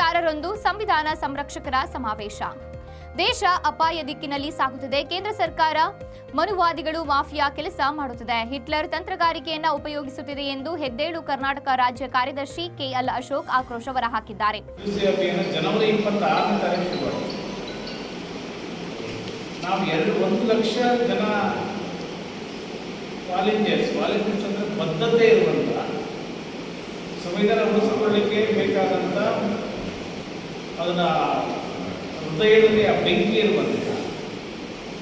ಸಂವಿಧಾನ ಸಂರಕ್ಷಕರ ಸಮಾವೇಶ. ದೇಶ ಅಪಾಯ ದಿಕ್ಕಿನಲ್ಲಿ ಸಾಗುತ್ತಿದೆ. ಕೇಂದ್ರ ಸರ್ಕಾರ ಮನುವಾದಿಗಳು ಮಾಫಿಯಾ ಕೆಲಸ ಮಾಡುತ್ತಿದೆ. ಹಿಟ್ಲರ್ ತಂತ್ರಗಾರಿಕೆಯನ್ನ ಉಪಯೋಗಿಸುತ್ತಿದೆ ಎಂದು ಹೆದ್ದೇಳು ಕರ್ನಾಟಕ ರಾಜ್ಯ ಕಾರ್ಯದರ್ಶಿ ಕೆಎಲ್ ಅಶೋಕ್ ಆಕ್ರೋಶ ಹೊರಹಾಕಿದ್ದಾರೆ. ನಾವು ಎರಡು ಒಂದು ಲಕ್ಷ ಸಂವಿಧಾನ ಅದನ್ನು ಹೃದಯದಲ್ಲಿ ಆ ಬೆಂಕಿ ಇರುವಂತಿಲ್ಲ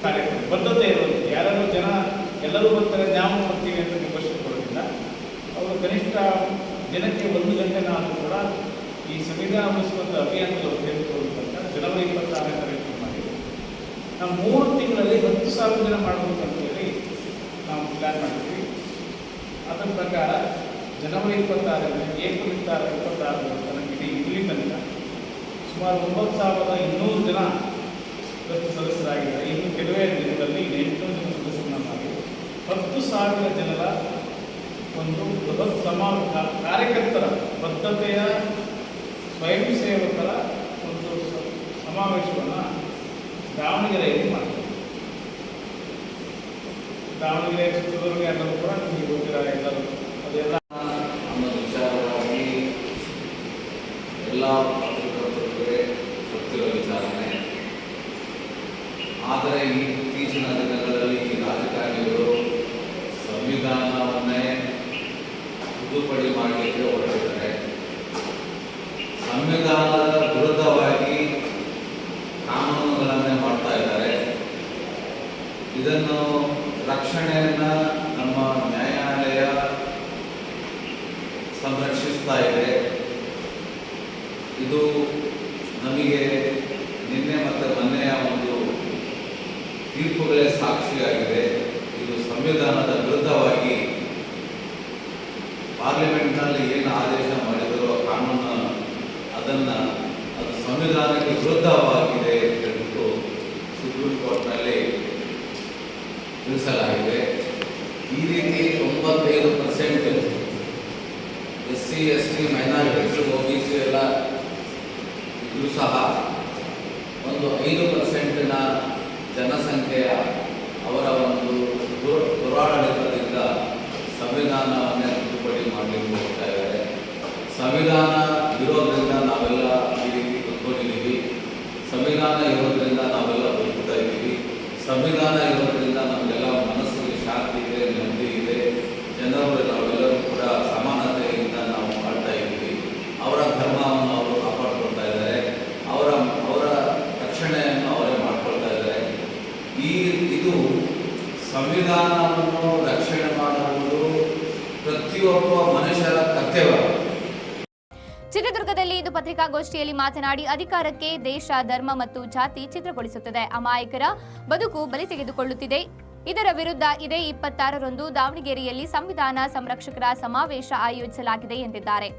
ಕಾರ್ಯಕ್ರಮ ಬದ್ಧತೆ ಇರುವಂತಿಲ್ಲ ಯಾರಾದ್ರೂ ಜನ ಎಲ್ಲರೂ ಬರ್ತಾರೆ, ನಾವು ಬರ್ತೀವಿ ಅಂತ ವಿಮರ್ಶೆ ಕೊಡೋದಿಲ್ಲ ಅವರು ಕನಿಷ್ಠ ದಿನಕ್ಕೆ ಒಂದು ಗಂಟೆನಾದರೂ ಕೂಡ ಈ ಸಂವಿಧಾನ ಉಳಿಸುವಂಥ ಅಭಿಯಾನದಲ್ಲಿ ಅವರು ಸೇರಿಕೊಳ್ಳುವಂತ ಜನವರಿ ಇಪ್ಪತ್ತಾರನೇ ತಾರೀಕು ಮಾಡಿ ನಾವು ಮೂರು ತಿಂಗಳಲ್ಲಿ ಹತ್ತು ಸಾವಿರ ಜನ ಮಾಡಬೇಕಂತ ಹೇಳಿ ನಾವು ಪ್ಲ್ಯಾನ್ ಮಾಡಿದ್ವಿ. ಅದರ ಪ್ರಕಾರ ಜನವರಿ ಇಪ್ಪತ್ತಾರರಿಂದ ಏಪ್ರಿಲ್ ಇಪ್ಪತ್ತಾರ ಇಪ್ಪತ್ತಾರರ ಸುಮಾರು ಒಂಬತ್ತು ಸಾವಿರದ ಇನ್ನೂರು ಜನ ಇವತ್ತು ಸದಸ್ಯರಾಗಿದ್ದಾರೆ. ಇನ್ನು ಕೆಲವೇ ದಿನಗಳಲ್ಲಿ ಎಂಟು ಜನ ಸದಸ್ಯರನ್ನ ಮಾಡಿ ಹತ್ತು ಸಾವಿರ ಜನರ ಒಂದು ಬೃಹತ್ ಸಮಾ ಕಾರ್ಯಕರ್ತರ ಬದ್ಧತೆಯ ಸ್ವಯಂ ಸೇವಕರ ಒಂದು ಸಮಾವೇಶವನ್ನು ದಾವಣಗೆರೆಯಲ್ಲಿ ಮಾಡ್ತಾರೆ ದಾವಣಗೆರೆ ಚಿತ್ರದುರ್ಗ ಎಲ್ಲರೂ ಕೂಡ ನಿಮಗೆ ಗೊತ್ತಿರ ಎಲ್ಲರೂ. ಅದೆಲ್ಲ ಆದರೆ ಇತ್ತೀಚಿನ ದಿನಗಳಲ್ಲಿ ಈ ರಾಜಕಾರಣಿಗಳು ಸಂವಿಧಾನವನ್ನೇ ತಿದ್ದುಪಡಿ ಮಾಡಲಿಕ್ಕೆ ಹೊರಟಿದ್ದಾರೆ. ಸಂವಿಧಾನದ ವಿರುದ್ಧವಾಗಿ ಕಾನೂನುಗಳನ್ನೇ ಮಾಡ್ತಾ ಇದ್ದಾರೆ. ಇದನ್ನು ರಕ್ಷಣೆಯನ್ನ ನಮ್ಮ ನ್ಯಾಯಾಲಯ ಸಂರಕ್ಷಿಸ್ತಾ ಇದೆ. ಇದು ನಮಗೆ ನಿನ್ನೆ ಮತ್ತು ಮೊನ್ನೆಯ ಒಂದು ತೀರ್ಪುಗಳೇ ಸಾಕ್ಷಿಯಾಗಿದೆ ಇದು ಸಂವಿಧಾನದ ವಿರುದ್ಧವಾಗಿ ಪಾರ್ಲಿಮೆಂಟ್ನಲ್ಲಿ ಏನು ಆದೇಶ ಮಾಡಿದರೋ ಕಾನೂನು ಅದನ್ನು ಅದು ಸಂವಿಧಾನಕ್ಕೆ ವಿರುದ್ಧವಾಗಿದೆ ಹೇಳ್ಬಿಟ್ಟು ಸುಪ್ರೀಂ ಕೋರ್ಟ್ನಲ್ಲಿ ತಿಳಿಸಲಾಗಿದೆ. ಈ ರೀತಿ ತೊಂಬತ್ತೈದು percent S C, S T minorities O B C ಎಲ್ಲ ಇದ್ರೂ ಸಹ ಒಂದು ಐದು ಪರ್ಸೆಂಟಿನ ಜನಸಂಖ್ಯೆಯ ಅವರ ಒಂದು ದುರ್ ದುರಾಡಳಿತದಿಂದ ಸಂವಿಧಾನವನ್ನೇ ತಿದ್ದುಪಡಿ ಮಾಡಲಿಕ್ಕೆ ಹೋಗ್ತಾ ಇದ್ದಾರೆ ಸಂವಿಧಾನ ಇರೋದ್ರಿಂದ ನಾವೆಲ್ಲ ಈ ರೀತಿ ಕುತ್ಕೊಂಡಿದ್ದೀವಿ. ಸಂವಿಧಾನ ಇರೋದ್ರಿಂದ ನಾವೆಲ್ಲ ಬದುಕ್ತಾ ಇದ್ದೀವಿ. ಸಂವಿಧಾನ ಇರೋದ್ರಿಂದ ನಮಗೆಲ್ಲ ಮನಸ್ಸಿಗೆ ಶಾಂತಿ ಇದೆ, ನೆಮ್ಮದಿ ಇದೆ. ಜನರು ನಾವೆಲ್ಲರೂ ಕೂಡ ಸಮಾನತೆಯಿಂದ ನಾವು ಮಾಡ್ತಾ ಇದ್ದೀವಿ. ಅವರ ಧರ್ಮವನ್ನು ಅವರು ಕಾಪಾಡ್ಕೊಳ್ತಾ ಇದ್ದಾರೆ. ಅವರ ಅವರ ರಕ್ಷಣೆಯನ್ನು ಅವರೇ ಮಾಡ್ಕೊಳ್ತಾ ಇದ್ದಾರೆ. ಈ, ಇದು ಸಂವಿಧಾನವನ್ನು ರಕ್ಷಣೆ ಮಾಡುವುದು ಪ್ರತಿಯೊಬ್ಬ ಮನುಷ್ಯರ ಕರ್ತವ್ಯ. ಚಿತ್ರದುರ್ಗದಲ್ಲಿ ಇಂದು ಪತ್ರಿಕಾಗೋಷ್ಠಿಯಲ್ಲಿ ಮಾತನಾಡಿ ಅಧಿಕಾರಕ್ಕೆ ದೇಶ, ಧರ್ಮ ಮತ್ತು ಜಾತಿ ಚಿತ್ರಗೊಳಿಸುತ್ತದೆ ಅಮಾಯಕರ ಬದುಕು ಬಲಿ ತೆಗೆದುಕೊಳ್ಳುತ್ತಿದೆ. ಇದರ ವಿರುದ್ಧ ಇದೇ ಇಪ್ಪತ್ತಾರರಂದು ದಾವಣಗೆರೆಯಲ್ಲಿ ಸಂವಿಧಾನ ಸಂರಕ್ಷಕರ ಸಮಾವೇಶ ಆಯೋಜಿಸಲಾಗಿದೆ ಎಂದಿದ್ದಾರೆ.